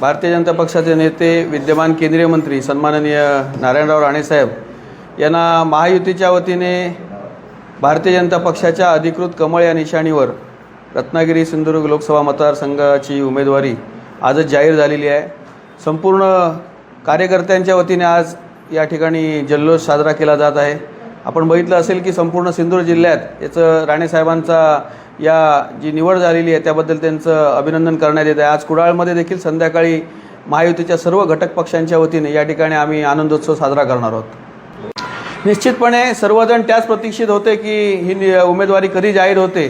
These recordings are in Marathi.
भारतीय जनता पक्षाचे नेते विद्यमान केंद्रीय मंत्री सन्माननीय नारायणराव राणेसाहेब यांना महायुतीच्या वतीने भारतीय जनता पक्षाच्या अधिकृत कमळ या निशाणीवर रत्नागिरी सिंधुदुर्ग लोकसभा मतदारसंघाची उमेदवारी आजच जाहीर झालेली आहे. संपूर्ण कार्यकर्त्यांच्या वतीने आज या ठिकाणी जल्लोष साजरा केला जात आहे. आपण बघितलं असेल की संपूर्ण सिंधुदुर्ग जिल्ह्यात याचं राणेसाहेबांचा या जी निवड झालेली आहे त्याबद्दल त्यांचं अभिनंदन करण्यात येत आहे. आज कुडाळमध्ये देखील संध्याकाळी महायुतीच्या सर्व घटक पक्षांच्या वतीने या ठिकाणी आम्ही आनंदोत्सव साजरा करणार आहोत. निश्चितपणे सर्वजण त्याच प्रतीक्षित होते की ही नि उमेदवारी कधी जाहीर होते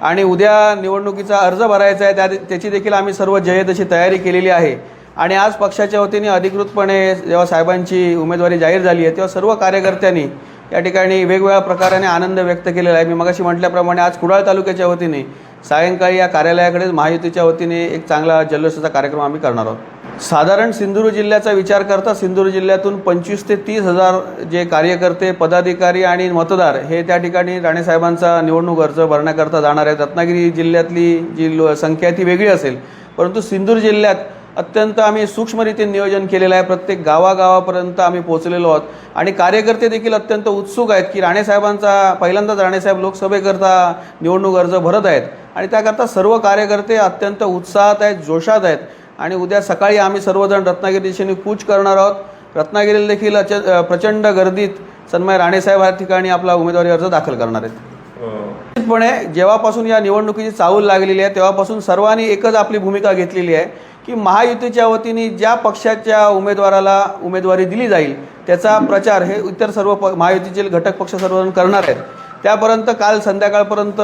आणि उद्या निवडणुकीचा अर्ज भरायचा आहे त्या त्याची देखील आम्ही सर्व जयदशी तयारी केलेली आहे. आणि आज पक्षाच्या वतीने अधिकृतपणे जेव्हा साहेबांची उमेदवारी जाहीर झाली आहे तेव्हा सर्व कार्यकर्त्यांनी या ठिकाणी वेगवेगळ्या प्रकाराने आनंद व्यक्त केलेला आहे. मी मगाशी म्हटल्याप्रमाणे आज कुडाळ तालुक्याच्या वतीने सायंकाळी या कार्यालयाकडेच महायुतीच्या वतीने एक चांगला जल्लोषाचा कार्यक्रम आम्ही करणार आहोत. साधारण सिंधुदुर्ग जिल्ह्याचा विचार करता सिंधुदुर्ग जिल्ह्यातून पंचवीस ते तीस हजार जे कार्यकर्ते पदाधिकारी आणि मतदार हे त्या ठिकाणी राणेसाहेबांचा निवडणूक अर्ज भरण्याकरता जाणार आहेत. रत्नागिरी जिल्ह्यातली जी लो संख्या आहे ती वेगळी असेल. परंतु सिंधुदुर्ग जिल्ह्यात अत्यंत आम्ही सूक्ष्मरीतीने नियोजन केलेलं आहे. प्रत्येक गावागावापर्यंत आम्ही पोहोचलेलो आहोत. आणि कार्यकर्ते देखील अत्यंत उत्सुक आहेत की राणेसाहेबांचा पहिल्यांदाच राणेसाहेब लोकसभेकरता निवडणूक अर्ज भरत आहेत. आणि त्याकरता सर्व कार्यकर्ते अत्यंत उत्साहात आहेत जोशात आहेत. आणि उद्या सकाळी आम्ही सर्वजण रत्नागिरी दिशेने कूच करणार आहोत. रत्नागिरीला देखील अच प्रचंड गर्दीत सन्माय राणेसाहेब या ठिकाणी आपला उमेदवारी अर्ज दाखल करणार आहेत. निश्चितपणे जेव्हापासून या निवडणुकीची चाहूल लागलेली आहे तेव्हापासून सर्वांनी एकच आपली भूमिका घेतलेली आहे. की महायुतीच्या वतीने ज्या पक्षाच्या उमेदवाराला उमेदवारी दिली जाईल त्याचा प्रचार हे इतर सर्व प महायुतीचे घटक पक्ष सर्वजण करणार आहेत. त्यापर्यंत काल संध्याकाळपर्यंत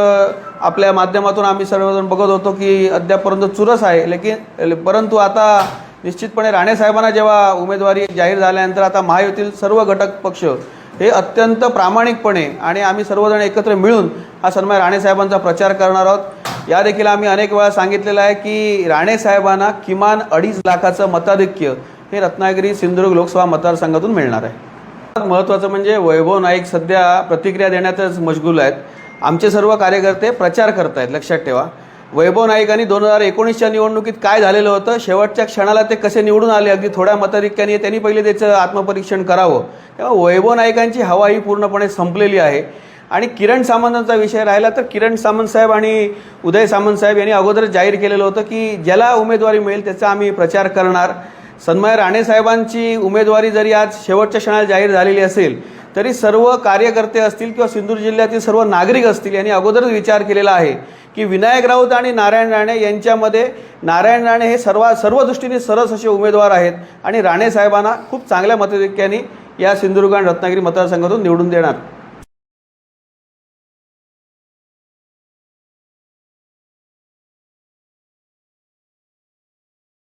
आपल्या माध्यमातून आम्ही सर्वजण बघत होतो की अद्यापपर्यंत चुरस आहे. लेकिन परंतु आता निश्चितपणे राणेसाहेबांना जेव्हा उमेदवारी जाहीर झाल्यानंतर आता महायुतीतील सर्व घटक पक्ष हे अत्यंत प्रामाणिकपणे आणि आम्ही सर्वजण एकत्र मिळून हा सन्मान राणेसाहेबांचा प्रचार करणार आहोत. या देखील आम्ही अनेक वेळा सांगितलेलं आहे की राणेसाहेबांना किमान अडीच लाखाचं मताधिक्य हे रत्नागिरी सिंधुदुर्ग लोकसभा मतदारसंघातून मिळणार आहे. महत्त्वाचं म्हणजे वैभव नाईक सध्या प्रतिक्रिया देण्यातच मशगूल आहेत. आमचे सर्व कार्यकर्ते प्रचार करत आहेत लक्षात ठेवा. वैभव नाईकांनी दोन हजार एकोणीसच्या निवडणुकीत काय झालेलं होतं शेवटच्या क्षणाला ते कसे निवडून आले अगदी थोड्या मताधिक्याने त्यांनी पहिले त्याचं आत्मपरीक्षण करावं. तेव्हा वैभव नाईकांची हवा ही पूर्णपणे संपलेली आहे. आणि किरण सामंतांचा विषय राहिला तर किरण सामंत साहेब आणि उदय सामंत साहेब यांनी अगोदर जाहीर केलेलं होतं की ज्याला उमेदवारी मिळेल त्याचा आम्ही प्रचार करणार. सन्माय राणेसाहेबांची उमेदवारी जरी आज शेवटच्या क्षणाला जाहीर झालेली असेल तरी सर्व कार्यकर्ते असतील किंवा सिंधुदुर्ग जिल्ह्यातील सर्व नागरिक असतील यांनी अगोदरच विचार केलेला आहे की विनायक राऊत आणि नारायण राणे यांच्यामध्ये नारायण राणे हे सर्व सर्व दृष्टीने सरस असे उमेदवार आहेत आणि राणे साहेबांना खूप चांगल्या मताधिक्याने या सिंधुदुर्ग आणि रत्नागिरी मतदारसंघातून निवडून देणार.